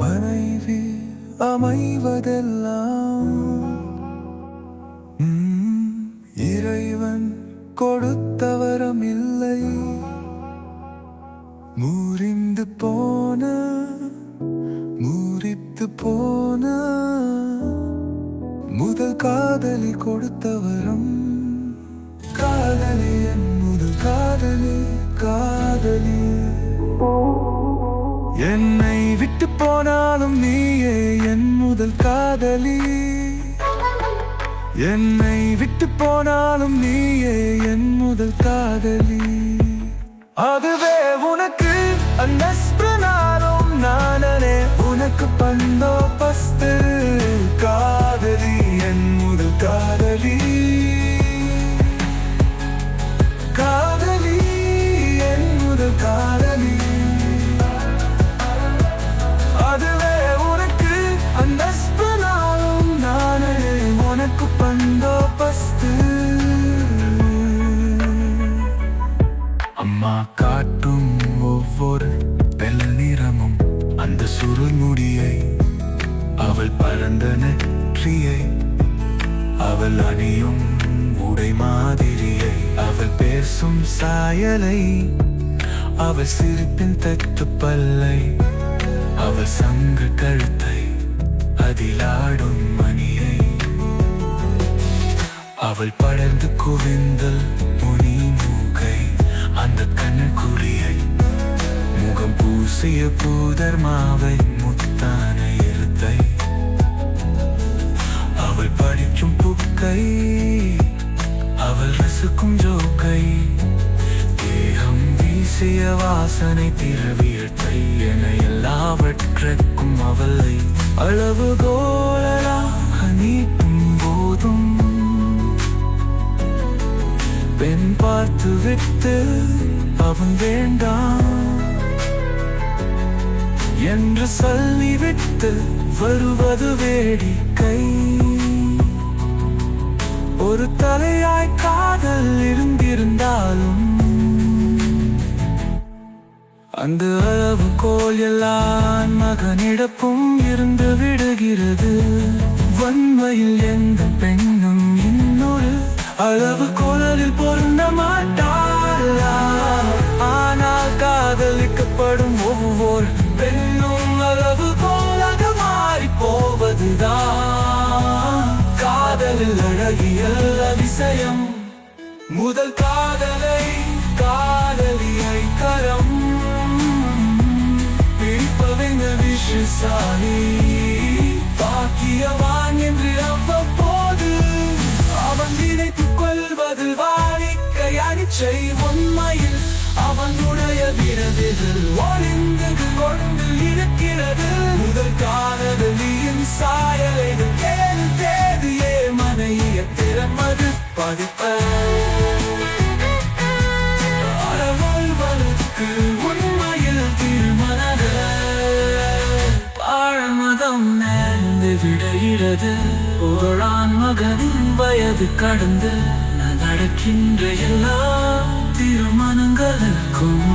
மனைவி அமைவதெல்லாம் இறைவன் கொடுத்தவரம் இல்லை முறிந்து போன முறித்து போன முதல் காதலி கொடுத்தவரம் காதலி என் முதல் காதலி காதலி. என்னை விட்டு போனாலும் நீயே என் முதல் காதலி. என்னை விட்டு போனாலும் நீயே என் முதல் காதலி. அதுவே உனக்கு அந்த அந்த அவள் பரந்த நெற்றியை அவள் அணியும் உடை மாதிரியை அவள் பேசும் சாயலை அவள் சிரிப்பின் தட்டு பல்லை அவள் சங்கு கழுத்தை அதில் ஆடும் மணியை. அவள் படர்ந்து குவிந்தல் முனி மூக்கை அந்த கண்ணு குழியை முகம் பூசிய பூதர் மாவை முத்தான எழுத்தை அவள் படிக்கும் புக்கை அவள் ரசிக்கும் ஜோக்கை தேகம் வீசிய வாசனை திரவியத்தை என எல்லாவற்றுக்கும் அவளை அளவுகோலாக நீட்டும் போதும். பெண் பார்த்து விட்டு அவன் வேண்டாம். என்று சொல்லி விட்டு வருவது வேடிக்கை. ஒரு தலையாய் காதல் இருந்திருந்தாலும் அந்த அளவு கோல் எல்லாம் மகனிடப்பும் இருந்து விடுகிறது. வன்மையில் எந்த பெண்ணும் இன்னொரு அளவு கோலில் பொருந்த மாட்டாளா. ஆனால் காதலிக்கப்படும் ஒவ்வொரு பெண்ணும் அளவு கோலாக மாறி போவதுதான். காதலில் அழகிய அதிசயம் முதல் காதலை காதலியை கரம் பிடிப்பவங்க விஷசாலி பாக்கியவான் என்று அவ்வப்போது அவன் நினைத்துக் கொள்வது வாடிக்கையானிச்சை உண்மையில் திறமது பதிப்ப. அறவல்வலுக்கு உண்மையில் திருமணத பாழமதம் நேர்ந்து விடுகிறது ஓரான் மகனின் வயது கடந்து நடக்கின்ற எல்லா திருமணங்களுக்கும்